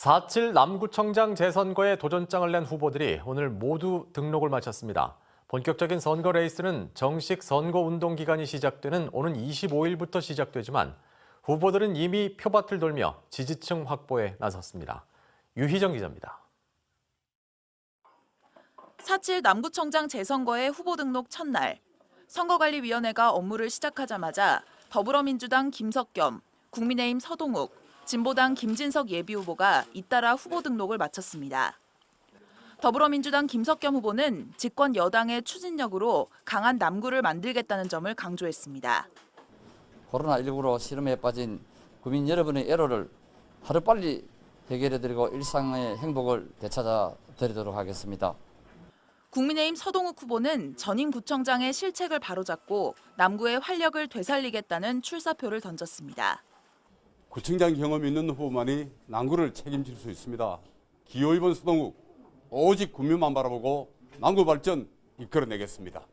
4.7 남구청장 재선거에 도전장을 낸 후보들이 오늘 모두 등록을 마쳤습니다. 본격적인 선거 레이스는 정식 선거 운동 기간이 시작되는 오는 25일부터 시작되지만 후보들은 이미 표밭을 돌며 지지층 확보에 나섰습니다. 유희정 기자입니다. 4.7 남구청장 재선거의 후보 등록 첫날 선거관리위원회가 업무를 시작하자마자 더불어민주당 김석겸, 국민의힘 서동욱, 진보당 김진석 예비후보가 잇따라 후보 등록을 마쳤습니다. 더불어민주당 김석겸 후보는 집권 여당의 추진력으로 강한 남구를 만들겠다는 점을 강조했습니다. 코로나19로 시름에 빠진 국민 여러분의 애로를 하루빨리 해결해드리고 일상의 행복을 되찾아 드리도록 하겠습니다. 국민의힘 서동욱 후보는 전임 구청장의 실책을 바로잡고 남구의 활력을 되살리겠다는 출사표를 던졌습니다. 구청장 경험 있는 후보만이 남구를 책임질 수 있습니다. 기호 2번 수동욱 오직 국민만 바라보고 남구 발전 이끌어내겠습니다.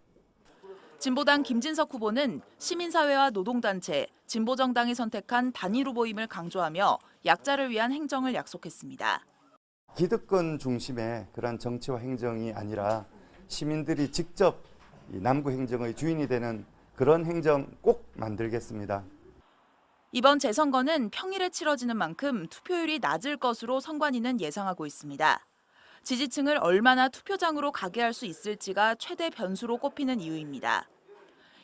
진보당 김진석 후보는 시민사회와 노동단체, 진보정당이 선택한 단일 후보임을 강조하며 약자를 위한 행정을 약속했습니다. 기득권 중심의 그런 정치와 행정이 아니라 시민들이 직접 이 남구 행정의 주인이 되는 그런 행정 꼭 만들겠습니다. 이번 재선거는 평일에 치러지는 만큼 투표율이 낮을 것으로 선관위는 예상하고 있습니다. 지지층을 얼마나 투표장으로 가게 할 수 있을지가 최대 변수로 꼽히는 이유입니다.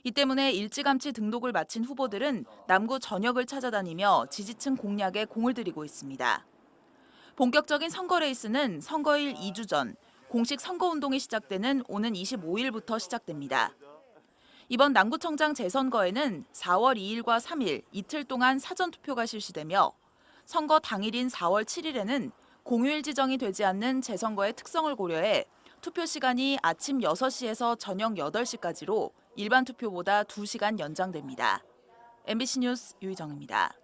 이 때문에 일찌감치 등록을 마친 후보들은 남구 전역을 찾아다니며 지지층 공략에 공을 들이고 있습니다. 본격적인 선거 레이스는 선거일 2주 전 공식 선거운동이 시작되는 오는 25일부터 시작됩니다. 이번 남구청장 재선거에는 4월 2일과 3일 이틀 동안 사전 투표가 실시되며 선거 당일인 4월 7일에는 공휴일 지정이 되지 않는 재선거의 특성을 고려해 투표 시간이 아침 6시에서 저녁 8시까지로 일반 투표보다 2시간 연장됩니다. MBC 뉴스 유희정입니다.